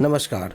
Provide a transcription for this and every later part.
નમસ્કાર.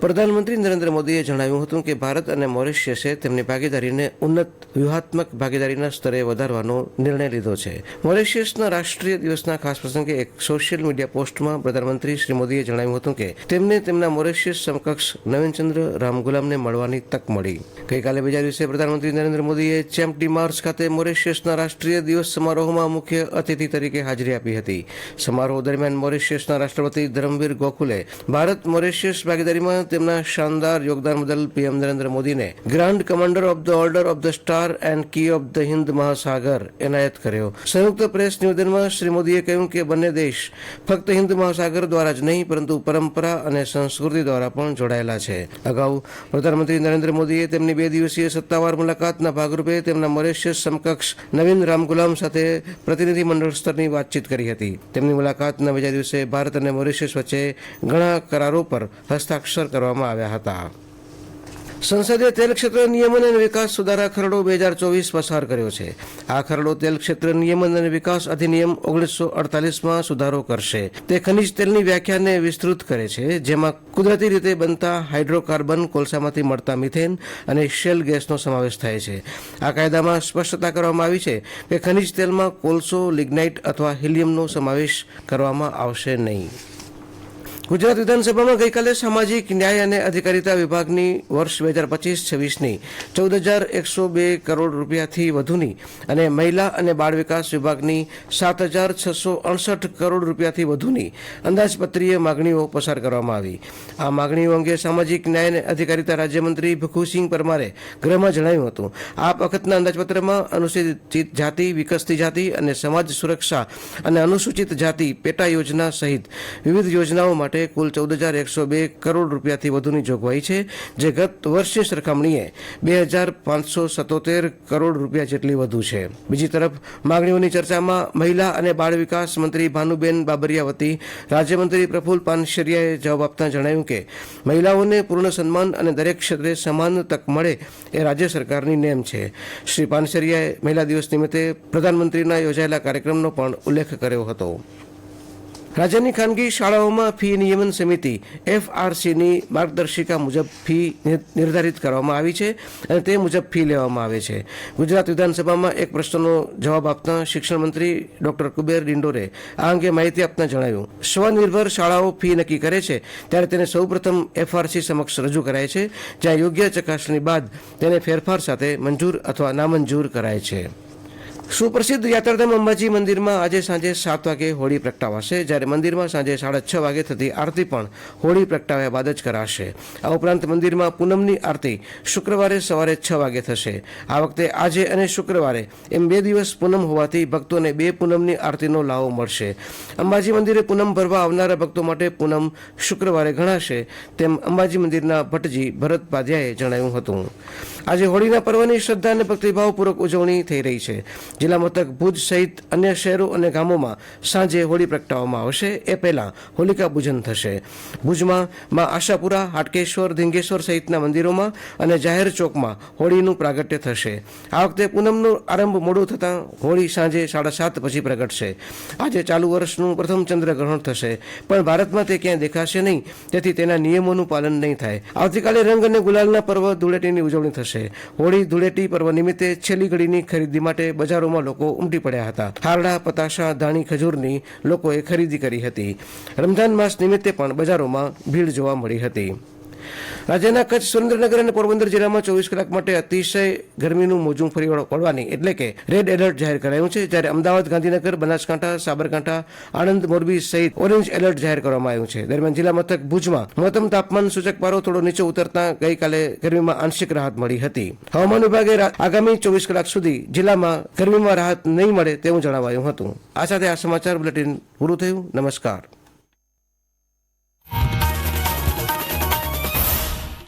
પ્રધાનમંત્રી નરેન્દ્ર મોદીએ જણાવ્યું હતું કે ભારત અને મોરિશિયસે તેમની ભાગીદારીને ઉન્નત વ્યૂહાત્મક ભાગીદારીના સ્તરે વધારવાનો નિર્ણય લીધો છે. મોરિશિયસના રાષ્ટ્રીય દિવસના ખાસ પ્રસંગે એક સોશિયલ મીડિયા પોસ્ટમાં પ્રધાનમંત્રી શ્રી મોદીએ જણાવ્યું હતું કે તેમને તેમના મોરિશિયસ સમકક્ષ નવીનચંદ્ર રામગુલામને મળવાની તક મળી. ગઈકાલે બીજા દિવસે પ્રધાનમંત્રી નરેન્દ્ર મોદીએ ચેમ્પ ડી માર્ચ ખાતે મોરિશિયસના રાષ્ટ્રીય દિવસ સમારોહમાં મુખ્ય અતિથિ તરીકે હાજરી આપી હતી. સમારોહ દરમિયાન મોરિશિયસના રાષ્ટ્રપતિ ધરમવીર ગોખુલે ભારત મોરિશિયસ ભાગીદારીમાં તેમના શાનદાર યોગદાન બદલ પીએમ નરેન્દ્ર મોદીને grand commander of the order of the star and key of the Hind મહાસાગર એનાયત કર્યો. સંયુક્ત પ્રેસ નિવેદનમાં શ્રી મોદીએ કહ્યું કે બંને દેશ ફક્ત હિન્દ મહાસાગર દ્વારા જ નહીં, પરંતુ પરંપરા અને સંસ્કૃતિ દ્વારા પણ જોડાયેલા છે. અગાઉ પ્રધાનમંત્રી નરેન્દ્ર મોદીએ તેમની બે દિવસીય સત્તાવાર મુલાકાતના ભાગરૂપે તેમના મોરિશિયસ સમકક્ષ નવીન રામગુલામ સાથે પ્રતિનિધિ મંડળ સ્તરની વાતચીત કરી હતી. તેમની મુલાકાતના બીજા દિવસે ભારત અને મોરિશિયસ વચ્ચે ઘણા કરારો પર હસ્તાક્ષર કરવામાં આવ્યા હતા. સંસદે તેલ ક્ષેત્ર નિયમન અને વિકાસ સુધારા ખરડો બે હજાર ચોવીસ પસાર કર્યો છે. આ ખરડો તેલ ક્ષેત્ર નિયમન અને વિકાસ અધિનિયમ ઓગણીસો અડતાલીસમાં સુધારો કરશે. તે ખનિજ તેલની વ્યાખ્યાને વિસ્તૃત કરે છે, જેમાં કુદરતી રીતે બનતા હાઇડ્રોકાર્બન કોલસામાંથી મળતા મિથેન અને શેલ ગેસનો સમાવેશ થાય છે. આ કાયદામાં સ્પષ્ટતા કરવામાં આવી છે કે ખનિજ તેલમાં કોલસો, લિગ્નાઇટ અથવા હિલિયમનો સમાવેશ કરવામાં આવશે નહીં. ગુજરાત વિધાનસભામાં ગઈકાલે સામાજિક ન્યાય અને અધિકારીતા વિભાગની વર્ષ બે હજાર પચીસ છવ્વીસની ચૌદ હજાર એકસો બે કરોડ રૂપિયાથી વધુની અને મહિલા અને બાળ વિકાસ વિભાગની સાત હજાર છસો અડસઠ કરોડ રૂપિયાથી વધુની અંદાજપત્રીય માગણીઓ પસાર કરવામાં આવી. આ માગણીઓ અંગે સામાજિક ન્યાય અને અધિકારીતા રાજ્યમંત્રી ભીખુસિંહ પરમારે ગૃહમાં જણાવ્યું હતું. આ વખતના અંદાજપત્રમાં અનુસૂચિત જાતિ, વિકસતી જાતિ અને સમાજ સુરક્ષા અને અનુસૂચિત જાતિ પેટા યોજના સહિત વિવિધ યોજનાઓ માટે કુલ ચૌદ હજાર એકસો બે કરોડ રૂપિયાથી વધુની જોગવાઈ છે, જે ગત વર્ષની સરખામણીએ બે હજાર પાંચસો સત્તોતેર કરોડ રૂપિયા જેટલી વધુ છે. બીજી તરફ, માગણીઓની ચર્ચામાં મહિલા અને બાળ વિકાસ મંત્રી ભાનુબેન બાબરિયા વતી રાજ્યમંત્રી પ્રફુલ પાનશેરિયાએ જવાબ આપતા જણાવ્યું કે, મહિલાઓને પૂર્ણ સન્માન અને દરેક ક્ષેત્રે સમાન તક મળે એ રાજ્ય સરકારની નેમ છે. શ્રી પાનશેરિયાએ મહિલા દિવસ નિમિત્તે પ્રધાનમંત્રીના યોજાયેલા કાર્યક્રમનો પણ ઉલ્લેખ કર્યો હતો. રાજ્યની ખાનગી શાળાઓમાં ફી નિયમન સમિતિ, એફઆરસીની માર્ગદર્શિકા મુજબ ફી નિર્ધારિત કરવામાં આવી છે અને તે મુજબ ફી લેવામાં આવે છે. ગુજરાત વિધાનસભામાં એક પ્રશ્નનો જવાબ આપતા શિક્ષણ મંત્રી ડોક્ટર કુબેર ડિંડોરે આ અંગે માહિતી આપતા જણાવ્યું. સ્વનિર્ભર શાળાઓ ફી નક્કી કરે છે ત્યારે તેને સૌપ્રથમ એફઆરસી સમક્ષ રજૂ કરાય છે, જ્યાં યોગ્ય ચકાસણી બાદ તેને ફેરફાર સાથે મંજૂર અથવા નામંજૂર કરાય છે. સુપ્રસિદ્ધ યાત્રાધામ અંબાજી મંદિરમાં આજે સાંજે સાત વાગે હોળી પ્રગટાવાશે. જ્યારે મંદિરમાં સાંજે સાડા છ વાગે થતી આરતી પણ હોળી પ્રગટાવ્યા બાદ જ કરાશે. આ ઉપરાંત મંદિરમાં પૂનમની આરતી શુક્રવારે સવારે છ વાગે થશે. આ વખતે આજે અને શુક્રવારે એમ બે દિવસ પૂનમ હોવાથી ભક્તોને બે પૂનમની આરતીનો લાવો મળશે. અંબાજી મંદિરે પૂનમ ભરવા આવનારા ભક્તો માટે પૂનમ શુક્રવારે ગણાશે તેમ અંબાજી મંદિરના ભટ્ટજી ભરત પાધ્યાએ જણાવ્યું હતું. આજે હોળીના પર્વની શ્રદ્ધા અને ભક્તિભાવપૂર્વક ઉજવણી થઈ રહી છે. જિલ્લા મથક ભુજ સહિત અન્ય શહેરો અને ગામોમાં સાંજે હોળી પ્રગટાવવામાં આવશે. એ પહેલા હોલિકા પૂજન થશે. ભુજમાં મા આશાપુરા, હાટકેશ્વર, ધીંગેશ્વર સહિતના મંદિરોમાં અને જાહેર ચોકમાં હોળીનું પ્રાગટ્ય થશે. આ વખતે પૂનમનો આરંભ મોડું થતાં હોળી સાંજે સાડા સાત પછી પ્રગટશે. આજે ચાલુ વર્ષનું પ્રથમ ચંદ્રગ્રહણ થશે. પણ ભારતમાં તે ક્યાંય દેખાશે નહીં. તેથી તેના નિયમોનું પાલન નહીં થાય. આવતીકાલે રંગ અને ગુલાલના પર્વ ધૂળેટીની ઉજવણી થશે. હોળી ધૂળેટી પર્વ નિમિત્તે છેલ્લી ઘડીની ખરીદી માટે બજારોમાં લોકો ઉમટી પડ્યા હતા. હારડા, પતાશા, ધાણી, ખજૂરની લોકોએ ખરીદી કરી હતી. રમઝાન માસ નિમિત્તે પણ બજારોમાં ભીડ જોવા મળી હતી. રાજ્યના કચ્છ સુરેન્દ્રનગર અને પોરબંદર જિલ્લામાં ચોવીસ કલાક માટે અતિશય ગરમીનું મોજું ફરી વળવાની એટલે કે રેડ એલર્ટ જાહેર કરાયું છે, જ્યારે અમદાવાદ, ગાંધીનગર, બનાસકાંઠા, સાબરકાંઠા, આણંદ, મોરબી સહિત ઓરેન્જ એલર્ટ જાહેર કરવામાં આવ્યું છે. દરમિયાન જિલ્લા મથક ભુજમાં મહત્તમ તાપમાન સૂચક પારો થોડો નીચે ઉતરતા ગઈકાલે ગરમીમાં આંશિક રાહત મળી હતી. હવામાન વિભાગે આગામી ચોવીસ કલાક સુધી જિલ્લામાં ગરમીમાં રાહત નહીં મળે તેવું જણાવાયું હતું. આ સાથે આ સમાચાર બુલેટિન પૂરું થયું. નમસ્કાર.